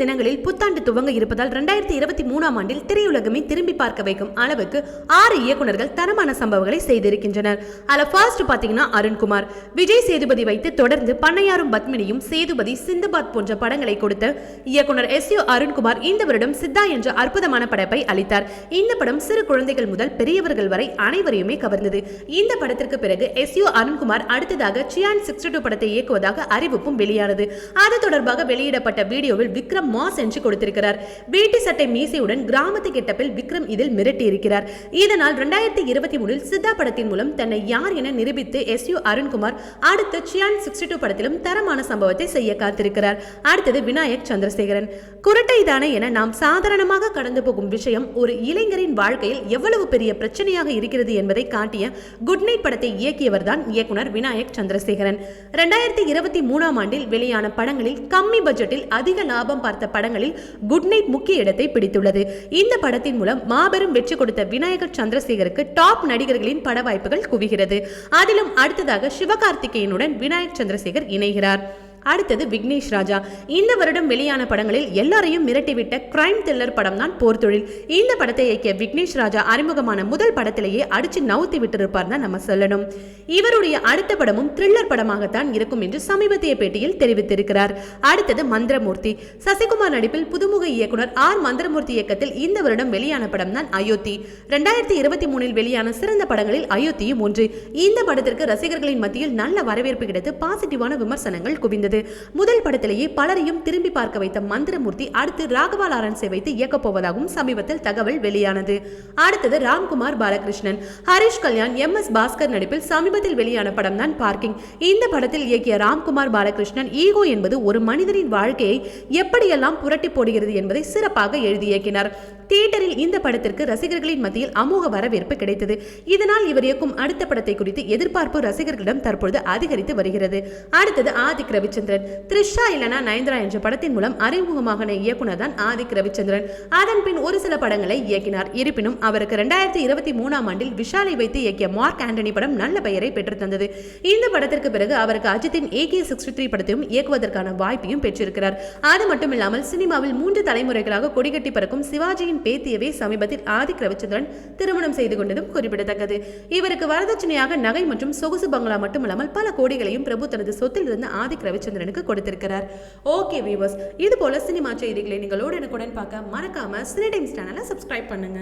தினங்களில் புத்தாண்டு துவங்க இருப்பதால் ரெண்டாயிரத்தி இருபத்தி மூணாம் ஆண்டில் திரையுலகமே திரும்பி பார்க்க வைக்கும் அளவுக்கு ஆறு இயக்குநர்கள் தரமான சம்பவங்களை செய்திருக்கின்றனர். அதில் ஃபர்ஸ்ட் பார்த்தீங்கன்னா அருண்குமார். விஜய் சேதுபதி வைத்து தொடர்ந்து பண்ணையாரும் பத்மினியும் சேதுபதி சிந்துபாத் போன்ற படங்களை கொடுத்த இயக்குனர் எஸ் யு அருண்குமார் இந்த வருடம் சித்தா என்ற அற்புதமான படைப்பை அளித்தார். இந்த படம் சிறு குழந்தைகள் முதல் பெரியவர்கள் வரை அனைவரையுமே கவர்ந்தது. இந்த படத்திற்கு பிறகு எஸ் யு அருண்குமார் அடுத்ததாக சியான் சிக்ஸ்டி டூ படத்தை இயக்குவதாக அறிவிப்பும் வெளியானது. அது தொடர்பாக வெளியிடப்பட்ட வீடியோவில் விக்ரம் மாஸ் என்று கொடுத்திருக்கிறார். வேட்டி சட்டை மீசையுடன் கிராமத்து கெட்டப்பில் விக்ரம் இதில் மிரட்டி இருக்கிறார் இதனால் இரண்டாயிரத்தி இருபத்தி மூணில் சித்தா படத்தின் மூலம் தன்னை யார் என நிரூபித்து எஸ் யு அருண்குமார் அடுத்து சியான் சிக்ஸ்டி டூ படத்திலும் தரமான சம்பவத்தை செய்ய காத்திருக்கிறார். அடுத்தது விநாயக் சந்திரசேகரன். குரட்டை தானே என நாம் சாதாரணமாக கடந்து போகும் விஷயம் ஒரு இளைஞரின் வாழ்க்கையில் எவ்வளவு பெரிய பிரச்சனையாக இருக்கிறது என்பதை காட்டிய குட் நைட் படத்தை இயக்கியவர் தான் இயக்குனர் விநாயக் சந்திரசேகரன். இரண்டாயிரத்தி இருபத்தி மூணாம் ஆண்டில் வெளியான படங்களில் கம்மி பட்ஜெட்டில் அதிக லாபம் பார்த்த படங்களில் குட் நைட் முக்கிய இடத்தை பிடித்துள்ளது. இந்த படத்தின் மூலம் மாபெரும் வெற்றி கொடுத்த விநாயகர் சந்திரசேகருக்கு டாப் நடிகர்களின் பட வாய்ப்புகள் குவிகிறது. அதிலும் அடுத்ததாக சிவகார்த்திகேயனுடன் விநாயகர் சந்திரசேகர் இணைகிறார். அடுத்தது விக்னேஷ் ராஜா. இந்த வருடம் வெளியான படங்களில் எல்லாரையும் மிரட்டிவிட்ட கிரைம் த்ரில்லர் படம் தான் போர் தொழில் இந்த படத்தை இயக்கிய விக்னேஷ் ராஜா அறிமுகமான முதல் படத்திலேயே அடிச்சு நவுத்தி விட்டிருப்பார் தான் நம்ம சொல்லணும். இவருடைய அடுத்த படமும் த்ரில்லர் படமாகத்தான் இருக்கும் என்று சமீபத்திய பேட்டியில் தெரிவித்திருக்கிறார். அடுத்தது மந்திரமூர்த்தி. சசிகுமார் நடிப்பில் புதுமுக இயக்குனர் ஆர். மந்திரமூர்த்தி இயக்கத்தில் இந்த வருடம் வெளியான படம் தான் அயோத்தி. ரெண்டாயிரத்தி இருபத்தி மூணில் வெளியான சிறந்த படங்களில் அயோத்தியும் ஒன்று. இந்த படத்திற்கு ரசிகர்களின் மத்தியில் நல்ல வரவேற்பு கிடைத்து பாசிட்டிவான விமர்சனங்கள் குவிந்தது. முதல் படத்திலேயே பலரையும் திரும்பி பார்க்க வைத்த மந்திரமூர்த்தி அடுத்து ராகவா லாரன்ஸை வைத்து இயக்கப் போவதாகவும் சமீபத்தில் தகவல் வெளியானது. அடுத்தது ராம்குமார் பாலகிருஷ்ணன். ஹரிஷ் கல்யாண் எம் எஸ் பாஸ்கர் நடிப்பில் சமீபத்தில் வெளியான படம் தான் பார்க்கிங். இந்த படத்தில் இயக்கிய ராம்குமார் பாலகிருஷ்ணன் ஈகோ என்பது ஒரு மனிதனின் வாழ்க்கையை எப்படியெல்லாம் புரட்டி போடுகிறது என்பதை சிறப்பாக எழுதி இயக்கினார். தியேட்டரில் இந்த படத்திற்கு ரசிகர்களின் மத்தியில் அமோக வரவேற்பு கிடைத்தது. இதனால் இவர் இயக்கும் அடுத்த படத்தை குறித்து எதிர்பார்ப்பு ரசிகர்களிடம் தற்பொழுது அதிகரித்து வருகிறது. அடுத்தது ஆதிக் ரவிச்சந்திரன். ரவிச்சந்திரன். த்ரிஷா இல்லனா நயன்தரா என்ற படத்தின் மூலம் அறிமுகமான இயக்குனர் தான் ஆதிக் ரவிச்சந்திரன். அதன் பின் ஒரு சில படங்களை இயக்கினார். இருப்பினும் அவருக்கு ரெண்டாயிரத்தி இருபத்தி மூணாம் ஆண்டில் விஷாலை வைத்து இயக்கிய மார்க் ஆண்டனி படம் நல்ல பெயரை பெற்றுத்தந்தது இந்த படத்திற்கு பிறகு அவருக்கு அஜித்தின் ஏகே சிக்ஸ்டி த்ரீ படத்தையும் இயக்குவதற்கான வாய்ப்பையும் பெற்றிருக்கிறார். அது மட்டுமில்லாமல் சினிமாவில் மூன்று தலைமுறைகளாக கொடிகட்டி பறக்கும் சிவாஜியின் பேத்தியவே சமீபத்தில் ஆதிக் ரவிச்சந்திரன் திருமணம் செய்து கொண்டதும் குறிப்பிடத்தக்கது. இவருக்கு வரதட்சணையாக நகை மற்றும் சொகுசு பங்களா மட்டுமல்லாமல் பல கோடிகளையும் பிரபு தனது சொத்தில் இருந்து ஆதிக் ரவிச்சந்திரன் ரவிச்சந்திரனுக்கு கொடுத்திருக்கிறார். ஓகே வீவர்ஸ் இது போல சினிமா செய்திகளை நீங்களோடு எனக்குடன் பார்க்க மறக்காம சினி டைம்ஸ் சேனலை சப்ஸ்கிரைப் பண்ணுங்க.